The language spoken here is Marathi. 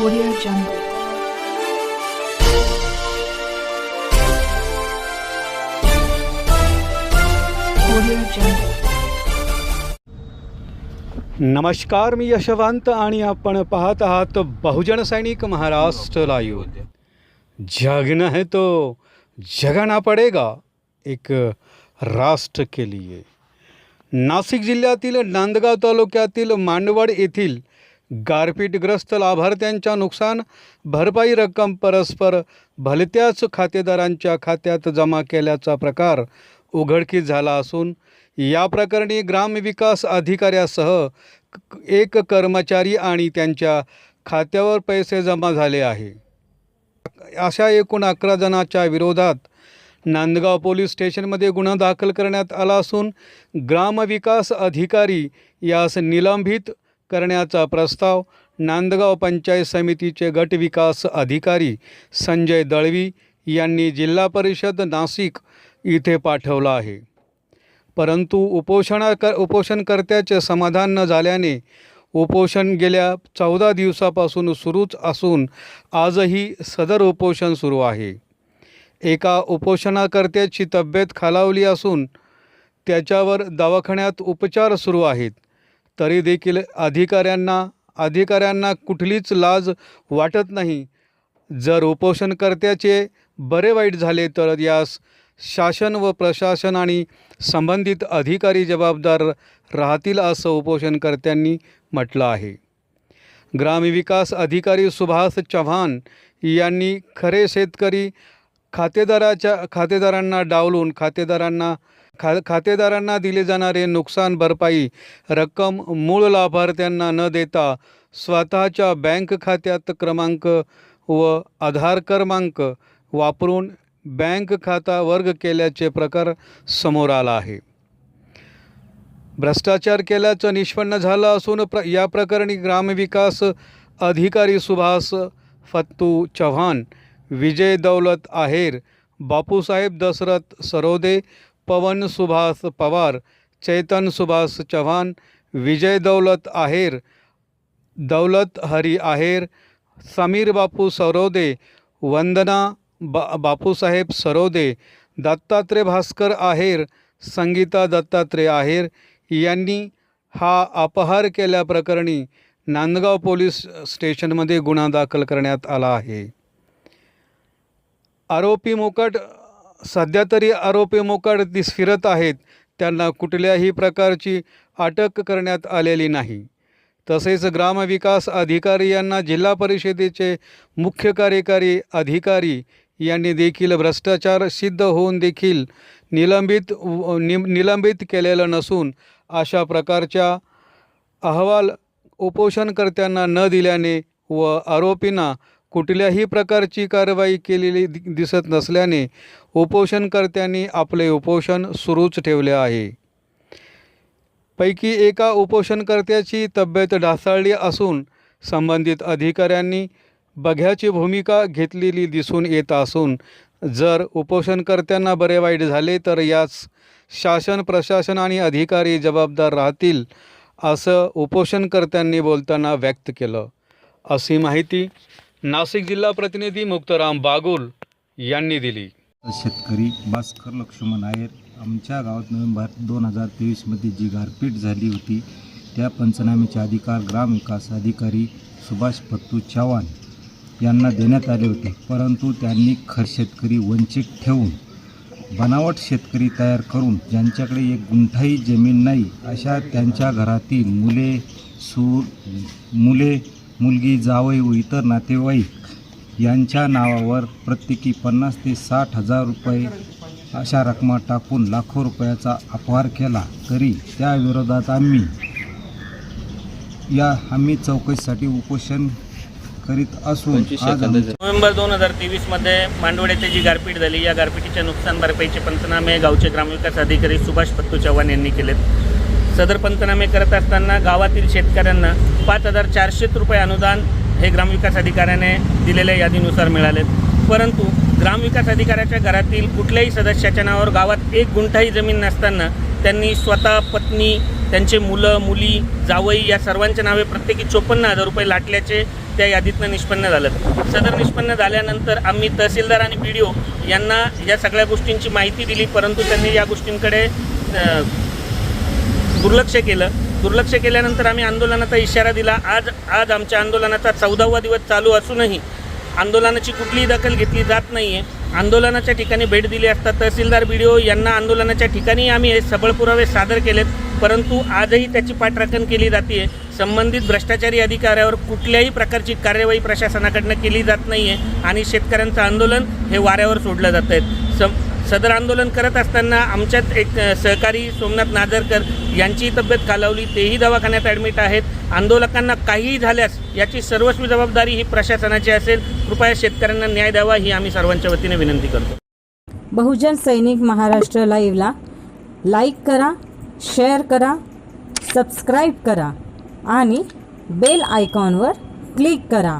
Audio Jungle. नमस्कार मी यशवंत आणि आपण पाहत आहात बहुजन सैनिक महाराष्ट्र लाईव्ह जगना है तो जगना पडेगा एक राष्ट्र के लिए. नाशिक जिल्ह्यातील नांदगाव तालुक्यातील मांडवड येथील गारपीटग्रस्त लाभार्थ्यांच्या नुकसान भरपाई रक्कम परस्पर भलत्याच खातेदारांच्या खात्यात जमा केल्याचा प्रकार उघडकीस झाला असून या प्रकरणी ग्रामविकास अधिकाऱ्यासह एक कर्मचारी आणि त्यांच्या खात्यावर पैसे जमा झाले आहे. अशा एकूण अकरा जणांच्या विरोधात नांदगाव पोलीस स्टेशनमध्ये गुन्हा दाखल करण्यात आला असून ग्रामविकास अधिकारी यास निलंबित करण्याचा प्रस्ताव नांदगाव पंचायत समितीचे गट विकास अधिकारी संजय दळवी यांनी जिल्हा परिषद नाशिक इथे पाठवला आहे. परंतु उपोषणा कर उपोषणकर्त्याचे समाधान न झाल्याने उपोषण गेल्या चौदा दिवसापासून सुरूच असून आजही सदर उपोषण सुरू आहे. एका उपोषणाकर्त्याची तब्येत खालावली असून त्याच्यावर दवाखान्यात उपचार सुरू आहेत. तरी देखील अधिकाऱ्यांना अधिकाऱ्यांना कुठलीच लाज वाटत नाही. जर उपोषणकर्त्याचे बरे वाईट झाले तर यास शासन व प्रशासन आणि संबंधित अधिकारी जबाबदार राहतील असं उपोषणकर्त्यांनी म्हटलं आहे. ग्रामविकास अधिकारी सुभाष चव्हाण यांनी खरे शेतकरी खातेदाराच्या खातेदारांना डावलून खातेदारांना खा खातेदारांना दिले जाणारे नुकसान भरपाई रक्कम मूळ लाभार्थ्यांना न देता स्वतःच्या बँक खात्यात क्रमांक व आधार क्रमांक वापरून बँक खाता वर्ग केल्याचे प्रकार समोर आला आहे. भ्रष्टाचार केल्याचं निष्पन्न झालं असून प्र या प्रकरणी ग्रामविकास अधिकारी सुभाष फत्तू चव्हाण विजय दौलत आहेर बापूसाहेब दशरथ सरोदे पवन सुभाष पवार चैतन सुभाष चव्हाण विजय दौलत आहेर दौलत हरी आहेर समीर बापू सरोदे वंदना बा बापूसाहेब सरोदे दत्तात्रय भास्कर आहेर संगीता दत्तात्रय आहेर यांनी हा अपहार केल्याप्रकरणी नांदगाव पोलीस स्टेशनमध्ये गुन्हा दाखल करण्यात आला आहे. आरोपी मोकट सध्या तरी आरोपी मोकट दिस फिरत आहेत. त्यांना कुठल्याही प्रकारची अटक करण्यात आलेली नाही. तसेच ग्रामविकास अधिकारी यांना जिल्हा परिषदेचे मुख्य कार्यकारी अधिकारी यांनी देखील भ्रष्टाचार सिद्ध होऊन देखील निलंबित व- नि निलंबित केलेलं नसून अशा प्रकारच्या अहवाल उपोषणकर्त्यांना न दिल्याने व आरोपींना कुठल्याही प्रकारची कारवाई केलेली दि- दिसत नसल्याने उपोषणकर्त्यांनी आपले उपोषण सुरूच ठेवले आहे. पैकी एका उपोषणकर्त्याची तब्येत ढासळली असून संबंधित अधिकाऱ्यांनी बघ्याची भूमिका घेतलेली दिसून येत असून जर उपोषणकर्त्यांना बरे वाईट झाले तर यास शासन प्रशासन आणि अधिकारी जबाबदार राहतील असं उपोषणकर्त्यांनी बोलताना व्यक्त केलं. अशी माहिती नाशिक जिल्हा प्रतिनिधी मुक्तराम बागुल यांनी दिली. शेतकरी भास्कर लक्ष्मण आहेर आमच्या गावात नोव्हेंबर दोन हजार तेवीसमध्ये जी गारपीट झाली होती त्या पंचनाम्याचे अधिकार ग्रामविकास अधिकारी सुभाष पत्तू चव्हाण यांना देण्यात आले होते. परंतु त्यांनी खर शेतकरी वंचित ठेवून बनावट शेतकरी तयार करून ज्यांच्याकडे एक गुंठाही जमीन नाही अशा त्यांच्या घरातील मुले सूर मुले मुलगी जावई व इतर नातेवाईक यांच्या नावावर प्रत्येकी पन्नास ते साठ हजार रुपये अशा रकमा टाकून लाखो रुपयाचा अपहार केला तरी त्या विरोधात आम्ही या आम्ही चौकशीसाठी उपोषण करीत असून नोव्हेंबर दोन हजार तेवीसमध्ये मांडवड येथे जी गारपीट झाली या गारपीटीच्या नुकसान भरपाईचे पंचनामे गावचे ग्रामविकास अधिकारी सुभाष पत्तू चव्हाण यांनी केलेत. सदर पंचनामे करत असताना गावातील शेतकऱ्यांना पाच हजार चारशे रुपये अनुदान हे ग्रामविकास अधिकाऱ्याने दिलेल्या यादीनुसार मिळालेत परंतु ग्रामविकास अधिकाऱ्याच्या घरातील कुठल्याही सदस्याच्या नावावर गावात एक गुंठाही जमीन नसताना त्यांनी स्वतः पत्नी त्यांचे मुलं मुली जावई या सर्वांच्या नावे प्रत्येकी चोपन्न हजार रुपये लाटल्याचे त्या यादीतनं निष्पन्न झालं. सदर निष्पन्न झाल्यानंतर आम्ही तहसीलदार आणि बी डी ओ यांना या सगळ्या गोष्टींची माहिती दिली परंतु त्यांनी या गोष्टींकडे दुर्लक्ष केलं. दुर्लक्ष केल्यानंतर आम्ही आंदोलनाचा इशारा दिला. आज आज आमच्या आंदोलनाचा चौदावा दिवस चालू असूनही आंदोलनाची कुठलीही दखल घेतली जात नाही आहे आंदोलनाच्या ठिकाणी भेट दिली असता तहसीलदार बी डी ओ यांना आंदोलनाच्या ठिकाणी आम्ही हे सबळ पुरावे सादर केलेत परंतु आजही त्याची पाठराखण केली जाते संबंधित भ्रष्टाचारी अधिकाऱ्यावर कुठल्याही प्रकारची कार्यवाही प्रशासनाकडनं केली जात नाही आहे आणि शेतकऱ्यांचं आंदोलन हे वाऱ्यावर सोडलं जात आहे सदर आंदोलन करत असताना आमच्यात एक सहकारी सोमनाथ नागरकर यांची तब्येत खालावली तेही दवाखान्यात ॲडमिट आहेत. आंदोलकांना काहीही झाल्यास याची सर्वस्वी जबाबदारी ही प्रशासनाची असेल. कृपया शेतकऱ्यांना न्याय द्यावा ही आम्ही सर्वांच्या वतीने विनंती करतो. बहुजन सैनिक महाराष्ट्र लाईव्हला लाईक करा शेअर करा सबस्क्राईब करा आणि बेल आयकॉनवर क्लिक करा.